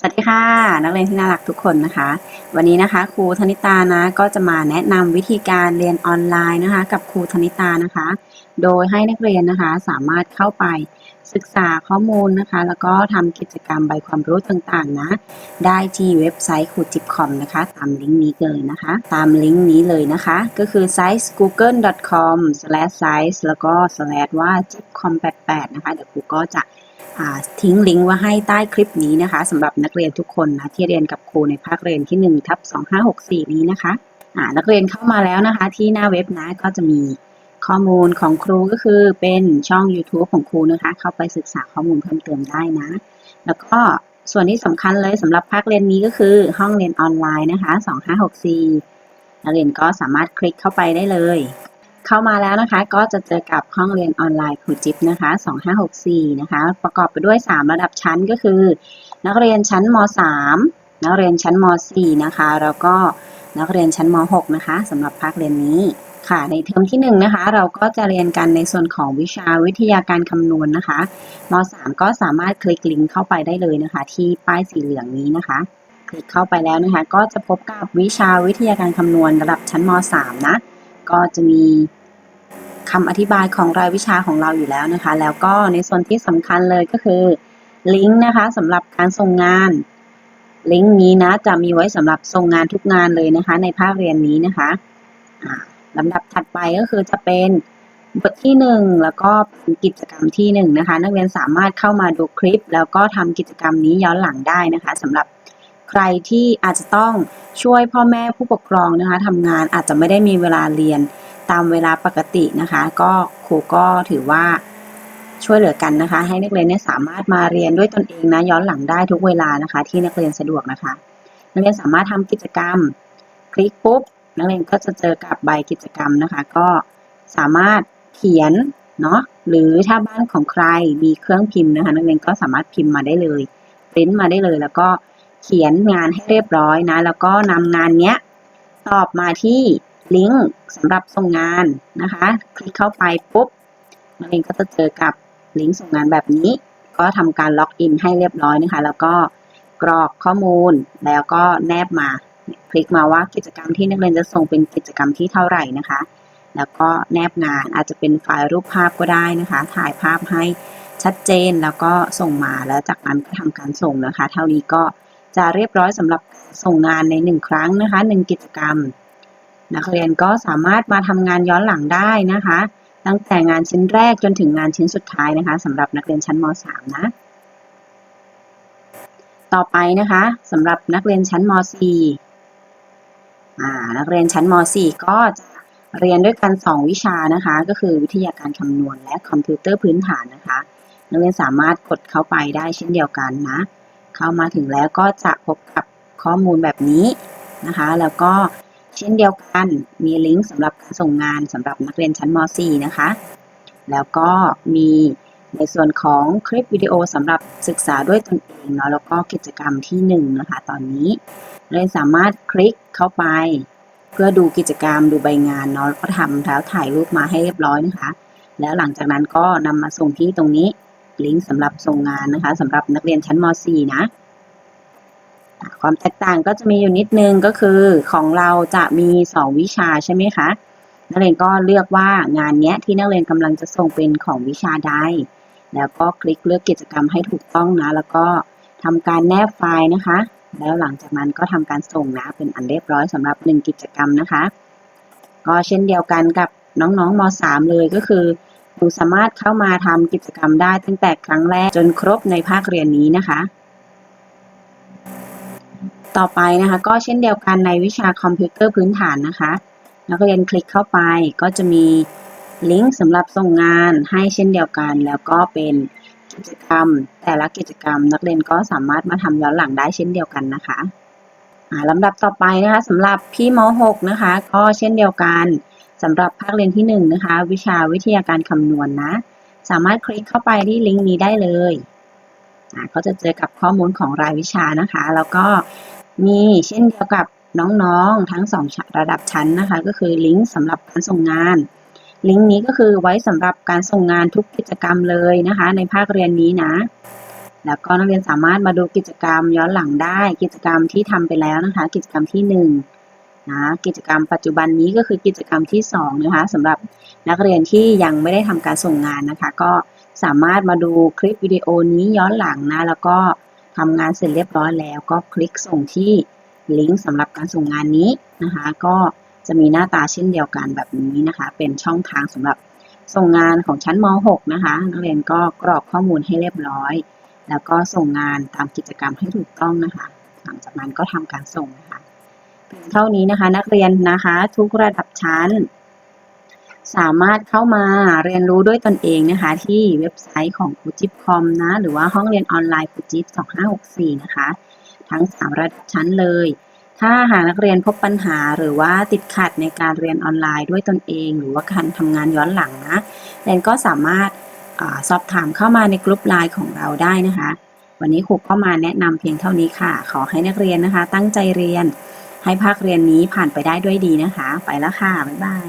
สวัสดีค่ะ นักเรียนที่น่ารักทุกคนนะคะ วันนี้นะคะ ครูธนิตานะก็จะมาแนะนำวิธีการเรียนออนไลน์นะคะ กับครูธนิตานะคะ โดยให้นักเรียนนะคะสามารถเข้าไปศึกษาข้อมูลนะคะ แล้วก็ทำกิจกรรมใบความรู้ต่างๆนะ ได้ที่เว็บไซต์ครูจิบคอมนะคะ ตามลิงก์นี้เลยนะคะ ตามลิงก์นี้เลยนะคะ ก็คือ site google.com/site แล้วก็ slash ว่า jipcom88 นะคะเดี๋ยวครูก็จะ ทิ้งลิงก์ไว้ให้ใต้คลิปนี้นะคะสำหรับนักเรียนทุกคนนะที่เรียนกับครูในภาคเรียนที่1ทับ2564 นี้นะคะอ่านักเรียนเข้ามาแล้วนะคะ ที่หน้าเว็บนะก็จะมีข้อมูลของครูก็คือเป็นช่อง YouTube ของครูนะคะ เข้าไปศึกษาข้อมูลเพิ่มเติมได้นะ แล้วก็ส่วนที่สำคัญเลยสำหรับภาคเรียนนี้ก็คือห้องเรียนออนไลน์นะคะ 2564นักเรียนก็สามารถคลิกเข้าไปได้เลย เข้ามาแล้วนะคะก็จะเจอกับห้องเรียนออนไลน์ครูจิ๊บนะคะ 2564 นะคะ ประกอบไปด้วย 3 ระดับชั้นก็คือ นักเรียนชั้นม .3 นักเรียนชั้นม .4 นะคะ แล้วก็นักเรียนชั้นม .6 นะคะสำหรับภาคเรียนนี้ค่ะ ในเทอมที่1นะคะ เราก็จะเรียนกันในส่วนของวิชาวิทยาการคำนวณนะคะม .3 ก็สามารถคลิกลิงก์เข้าไปได้เลยนะคะ ที่ป้ายสีเหลืองนี้นะคะคลิกเข้าไปแล้วนะคะ ก็จะพบกับวิชาวิทยาการคำนวณระดับชั้นม .3 นะ ก็จะมี คำอธิบายของรายวิชาของเราอยู่แล้วนะคะ แล้วก็ในส่วนที่สำคัญเลยก็คือลิงก์นะคะสำหรับการส่งงาน ลิงก์นี้นะจะมีไว้สำหรับส่งงานทุกงานเลยนะคะ ในภาคเรียนนี้นะคะอ่าลำดับถัดไปก็คือจะเป็นบทที่หนึ่งแล้วก็เป็นกิจกรรมที่หนึ่งนะคะ นักเรียนสามารถเข้ามาดูคลิป แล้วก็ทำกิจกรรมนี้ย้อนหลังได้นะคะสำหรับใครที่อาจจะต้องช่วยพ่อแม่ผู้ปกครองนะคะทำงานอาจจะไม่ได้มีเวลาเรียน ตามเวลาปกตินะคะ ก็ครูก็ถือว่าช่วยเหลือกันนะคะ ให้นักเรียนเนี่ยสามารถมาเรียนด้วยตนเองนะย้อนหลังได้ทุกเวลานะคะ ที่นักเรียนสะดวกนะคะ นักเรียนสามารถทำกิจกรรม คลิกปุ๊บนักเรียนก็จะเจอกับใบกิจกรรมนะคะ ก็สามารถเขียนเนาะหรือถ้าบ้านของใครมีเครื่องพิมพ์นะคะ นักเรียนก็สามารถพิมพ์มาได้เลยปริ้นมาได้เลย แล้วก็เขียนงานให้เรียบร้อยนะ แล้วก็นำงานเนี้ยตอบมาที่ ลิงก์สำหรับส่งงานนะคะ คลิกเข้าไปปุ๊บนักเรียนก็จะเจอกับลิงก์ส่งงานแบบนี้ ก็ทำการล็อกอินให้เรียบร้อยนะคะ แล้วก็กรอกข้อมูลแล้วก็แนบมา คลิกมาว่ากิจกรรมที่นักเรียนจะส่งเป็นกิจกรรมที่เท่าไหร่นะคะ แล้วก็แนบงานอาจจะเป็นไฟล์รูปภาพก็ได้นะคะ ถ่ายภาพให้ชัดเจนแล้วก็ส่งมาแล้วจากนั้นก็ทำการส่งนะคะ เท่านี้ก็จะเรียบร้อยสำหรับส่งงานในหนึ่งครั้งนะคะหนึ่งกิจกรรม นักเรียนก็สามารถมาทำงานย้อนหลังได้นะคะ ตั้งแต่งานชิ้นแรกจนถึงงานชิ้นสุดท้ายนะคะสำหรับนักเรียนชั้นม .3 นะ ต่อไปนะคะสำหรับนักเรียนชั้นม .4 อ่านักเรียนชั้นม .4 ก็จะเรียนด้วยกัน 2 วิชานะคะ ก็คือวิทยาการคำนวณและคอมพิวเตอร์พื้นฐานนะคะ นักเรียนสามารถกดเข้าไปได้เช่นเดียวกันนะ เข้ามาถึงแล้วก็จะพบกับข้อมูลแบบนี้นะคะ แล้วก็ เช่นเดียวกันมีลิงก์สำหรับการส่งงานสำหรับนักเรียนชั้นม .4 นะคะ แล้วก็มีในส่วนของคลิปวิดีโอสำหรับศึกษาด้วยตนเองเนาะแล้วก็กิจกรรมที่1นงนะคะตอนนี้เรียนสามารถคลิกเข้าไป เพื่อดูกิจกรรมดูใบงานเนาะแล้วก็ทำแล้วถ่ายรูปมาให้เรียบร้อยนะคะ แล้วหลังจากนั้นก็นำมาส่งที่ตรงนี้ลิงก์สำหรับส่งงานนะคะสำหรับนักเรียนชั้นม .4 นะ ความแตกต่างก็จะมีอยู่นิดนึงก็คือของเราจะมี 2 วิชาใช่ไหมคะ นักเรียนก็เลือกว่างานเนี้ยที่นักเรียนกำลังจะส่งเป็นของวิชาใด แล้วก็คลิกเลือกกิจกรรมให้ถูกต้องนะ แล้วก็ทำการแนบไฟล์นะคะ แล้วหลังจากนั้นก็ทำการส่งนะ เป็นอันเรียบร้อยสำหรับ 1 กิจกรรมนะคะ ก็เช่นเดียวกันกับน้องๆม .3 เลยก็คือครูสามารถเข้ามาทำกิจกรรมได้ตั้งแต่ครั้งแรกจนครบในภาคเรียนนี้นะคะ ต่อไปนะคะ ก็เช่นเดียวกันในวิชาคอมพิวเตอร์พื้นฐานนะคะ นักเรียนคลิกเข้าไปก็จะมีลิงก์สำหรับส่งงานให้เช่นเดียวกัน แล้วก็เป็นกิจกรรม แต่ละกิจกรรม นักเรียนก็สามารถมาทำย้อนหลังได้เช่นเดียวกันนะคะลำดับต่อไปนะคะสำหรับพี่ม .6 นะคะ ก็เช่นเดียวกันสำหรับภาคเรียนที่1นนะคะ วิชาวิทยาการคำนวณนนะ สามารถคลิกเข้าไปที่ลิงก์นี้ได้เลยก็จะเจอกับข้อมูลของรายวิชานะคะ แล้วก็ มีเช่นเดียวกับน้องๆ ทั้งสองระดับชั้นนะคะ ก็คือลิงก์สำหรับการส่งงาน ลิงก์นี้ก็คือไว้สำหรับการส่งงานทุกกิจกรรมเลยนะคะ ในภาคเรียนนี้นะ แล้วก็นักเรียนสามารถมาดูกิจกรรมย้อนหลังได้ กิจกรรมที่ทำไปแล้วนะคะ กิจกรรมที่หนึ่งนะกิจกรรมปัจจุบันนี้ก็คือกิจกรรมที่สองนะคะสำหรับนักเรียนที่ยังไม่ได้ทำการส่งงานนะคะ ก็สามารถมาดูคลิปวิดีโอนี้ย้อนหลังนะ แล้วก็ ทำงานเสร็จเรียบร้อยแล้ว ก็คลิกส่งที่ลิงก์สำหรับการส่งงานนี้นะคะ ก็จะมีหน้าตาเช่นเดียวกันแบบนี้นะคะ เป็นช่องทางสำหรับส่งงานของชั้นม .6 นะคะ นักเรียนก็กรอกข้อมูลให้เรียบร้อย แล้วก็ส่งงานตามกิจกรรมให้ถูกต้องนะคะ หลังจากนั้นก็ทำการส่งนะคะเพียงเท่านี้นะคะ นักเรียนนะคะ ทุกระดับชั้น สามารถเข้ามาเรียนรู้ด้วยตนเองนะคะ ที่เว็บไซต์ของครูจิ๊บคอมนะ หรือว่าห้องเรียนออนไลน์ครูจิ๊บ2564 นะคะ ทั้ง 3 ระดับชั้นเลย ถ้าหากนักเรียนพบปัญหาหรือว่าติดขัดในการเรียนออนไลน์ด้วยตนเอง หรือว่าการทำงานย้อนหลังนะเรียนก็สามารถอสอบถามเข้ามาในกลุ่มไลน์ของเราได้นะคะ วันนี้ครูก็มาแนะนำเพียงเท่านี้ค่ะ ขอให้นักเรียนนะคะ ตั้งใจเรียน ให้ภาคเรียนนี้ผ่านไปได้ด้วยดีนะคะ ไปแล้วค่ะ บ๊ายบาย